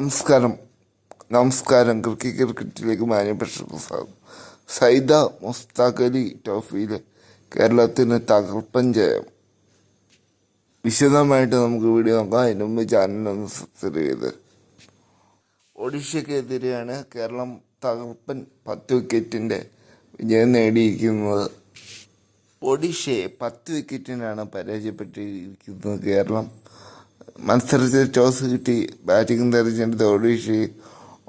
നമസ്കാരം. നമസ്കാരം. ക്രിക്കറ്റ് ക്രിക്കറ്റിലേക്ക് മാന്യപ്പെട്ട സൈദ മുസ്താഖ് അലി ട്രോഫിയിലെ കേരളത്തിന് തകർപ്പൻ ജയം. വിശദമായിട്ട് നമുക്ക് വീഡിയോ നോക്കാം. അതിന് മുമ്പ് ചാനലൊന്ന് സബ്സ്ക്രൈബ് ചെയ്ത്. ഒഡീഷയ്ക്കെതിരെയാണ് കേരളം തകർപ്പൻ പത്ത് വിക്കറ്റിന്റെ വിജയം നേടിയിരിക്കുന്നത്. ഒഡീഷയെ പത്ത് വിക്കറ്റിനാണ് പരാജയപ്പെട്ടിരിക്കുന്നത് കേരളം. മത്സരത്തിൽ ടോസ് കിട്ടി. ബാറ്റിംഗ് തെരഞ്ഞെടുത്ത ഒഡീഷ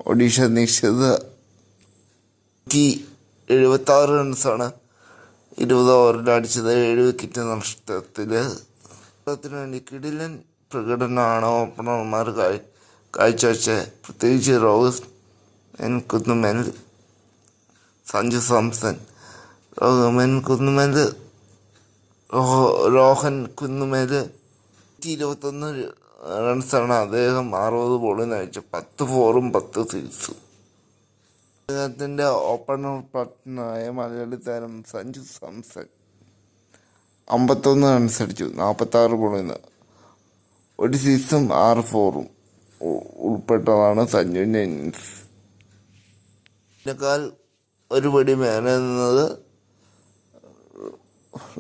ഒഡീഷ നിശ്ചിത നൂറ്റി എഴുപത്തി ആറ് റൺസാണ് ഇരുപത് ഓവറിൽ അടിച്ചത്. ഏഴ് വിക്കറ്റ് നഷ്ടത്തിൽ. വേണ്ടി കിടിലൻ പ്രകടനമാണ് ഓപ്പണർമാർ കാഴ് കാഴ്ചവെച്ച പ്രത്യേകിച്ച് റോസ് എൻ കുന്നുമേൽ സഞ്ജു സാംസൺ. റോഹൻ കുന്നുമേൽ റോഹൻ കുന്നുമേൽ നൂറ്റി ഇരുപത്തൊന്ന് റൺസാണ് അദ്ദേഹം അറുപത് ബോളിൽ നയിച്ചത് പത്ത് ഫോറും പത്ത് സിക്സും അദ്ദേഹത്തിന്റെ ഓപ്പണർ പാർട്ട്ണറായ മലയാളി താരം സഞ്ജു സാംസൺ അമ്പത്തൊന്ന് റൺസ് അടിച്ചു. നാൽപ്പത്താറ് ബോളിൽ നിന്ന് ഒരു സിക്സും ആറ് ഫോറും ഉൾപ്പെട്ടതാണ് സഞ്ജുവിന്റെ ഇന്നിങ്സ് ഇതിനേക്കാൾ ഒരുപടി മേലെ നിന്നത്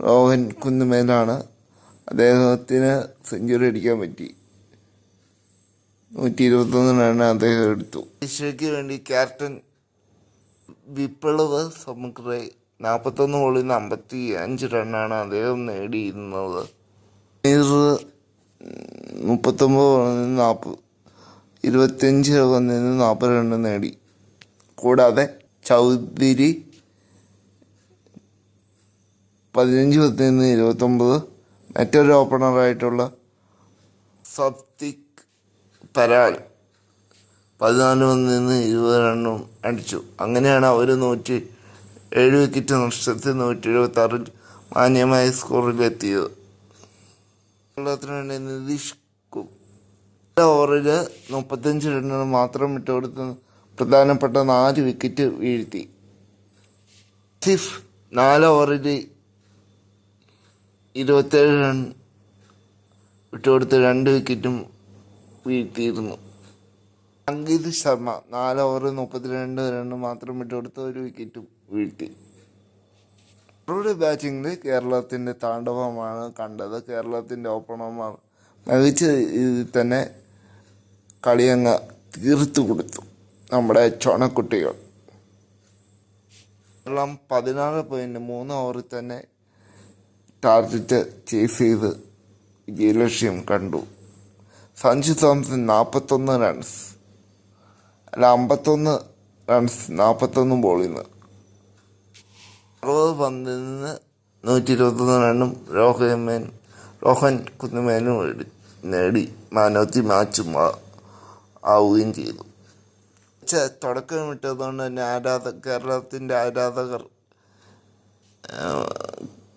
രോഹൻ കുന്നുമേലാണ്. അദ്ദേഹത്തിന് സെഞ്ചുറി അടിക്കാൻ പറ്റി. നൂറ്റി ഇരുപത്തൊന്നിനാണ് അദ്ദേഹം എടുത്തു. ഏഷ്യയ്ക്ക് വേണ്ടി ക്യാപ്റ്റൻ വിപ്ലവ് സമുദ്രെ നാൽപ്പത്തൊന്ന് ബോളിൽ നിന്ന് അമ്പത്തി അഞ്ച് റണ്ണാണ് അദ്ദേഹം നേടിയിരുന്നത്. മുപ്പത്തൊമ്പത് ബോളിൽ നിന്ന് നാൽപ്പത് ഇരുപത്തിയഞ്ച് ഓവറിൽ നിന്ന് നാൽപ്പത് റണ്ണ് നേടി. കൂടാതെ ചൗധരി പതിനഞ്ച് പത്തിൽ നിന്ന് ഇരുപത്തൊമ്പത് മറ്റൊരു ഓപ്പണറായിട്ടുള്ള സപ്തിക് പരാൽ പതിനാല് പന്തിൽ നിന്ന് ഇരുപത് റണ്ണും അടിച്ചു. അങ്ങനെയാണ് അവർ നൂറ്റി ഏഴ് വിക്കറ്റ് നഷ്ടത്തിൽ നൂറ്റി എഴുപത്തി ആറിൽ മാന്യമായ സ്കോറിലെത്തിയത് കേരളത്തിന് വേണ്ടി നിതീഷ് ഓവറിൽ മുപ്പത്തഞ്ച് റണ്ണുകൾ മാത്രം വിട്ടുകൊടുത്ത് പ്രധാനപ്പെട്ട നാല് വിക്കറ്റ് വീഴ്ത്തി. സിഫ് നാല് ഓവറിൽ ഇരുപത്തേഴ് റൺ വിട്ടുകൊടുത്ത് രണ്ട് വിക്കറ്റും വീഴ്ത്തിയിരുന്നു. അങ്കിത് ശർമ്മ നാല് ഓവർ മുപ്പത്തിരണ്ട് റണ്ണ് മാത്രം വിട്ടുകൊടുത്ത് ഒരു വിക്കറ്റും വീഴ്ത്തി. അവരുടെ ബാറ്റിങ്ങിൽ കേരളത്തിന്റെ താണ്ഡവമാണ് കണ്ടത്. കേരളത്തിന്റെ ഓപ്പണർമാർ മികച്ച രീതിയിൽ തന്നെ കളിയങ്ങ് തീർത്തു കൊടുത്തു നമ്മുടെ ചൊണക്കുട്ടികൾ. കേരളം പതിനാറ് പോയിന്റ് മൂന്ന് ഓവറിൽ തന്നെ ടാർഗറ്റ് ചേസ് ചെയ്ത് വിജയലക്ഷ്യം കണ്ടു. സഞ്ജു സാംസൺ നാൽപ്പത്തൊന്ന് റൺസ് അല്ല അമ്പത്തൊന്ന് റൺസ് നാൽപ്പത്തൊന്ന് ബോളിൽ നിന്ന് അറുപത് പന്തിൽ നിന്ന് നൂറ്റി ഇരുപത്തൊന്ന് റണ്ണും രോഹൻ രോഹൻ കുന്നുമേനും നേടി- ദി മാച്ചും ആവുകയും ചെയ്തു. പക്ഷേ തുടക്കം വിട്ടതുകൊണ്ട് തന്നെ ആരാധ കേരളത്തിന്റെ ആരാധകർ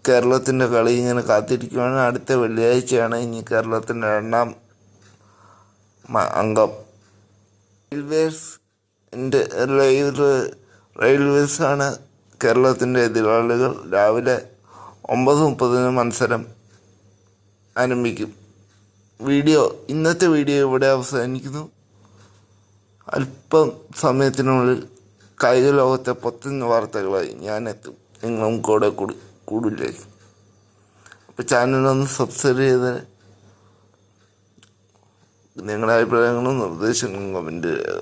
കേരളത്തിന്റെ കളി ഇങ്ങനെ കാത്തിരിക്കുകയാണ് അടുത്ത വെള്ളിയാഴ്ചയാണ് ഇനി കേരളത്തിന്റെ രണ്ടാം അംഗം. റെയിൽവേസിന്റെ റെയിൽവേസാണ് കേരളത്തിന്റെ എതിരാളികൾ. രാവിലെ ഒമ്പത് മുപ്പതിന് മത്സരം ആരംഭിക്കും. വീഡിയോ ഇന്നത്തെ വീഡിയോ ഇവിടെ അവസാനിക്കുന്നു. അല്പം സമയത്തിനുള്ളിൽ കായിക ലോകത്തെ പത്തുന്ന വാർത്തകളായി ഞാൻ എത്തും. നിങ്ങളും കൂടെ കൂടു കൂടില്ലേ? അപ്പോൾ ചാനലൊന്ന് സബ്സ്ക്രൈബ് ചെയ്ത് നിങ്ങളുടെ അഭിപ്രായങ്ങളും നിർദ്ദേശങ്ങളും കമന്റ് ചെയ്യുക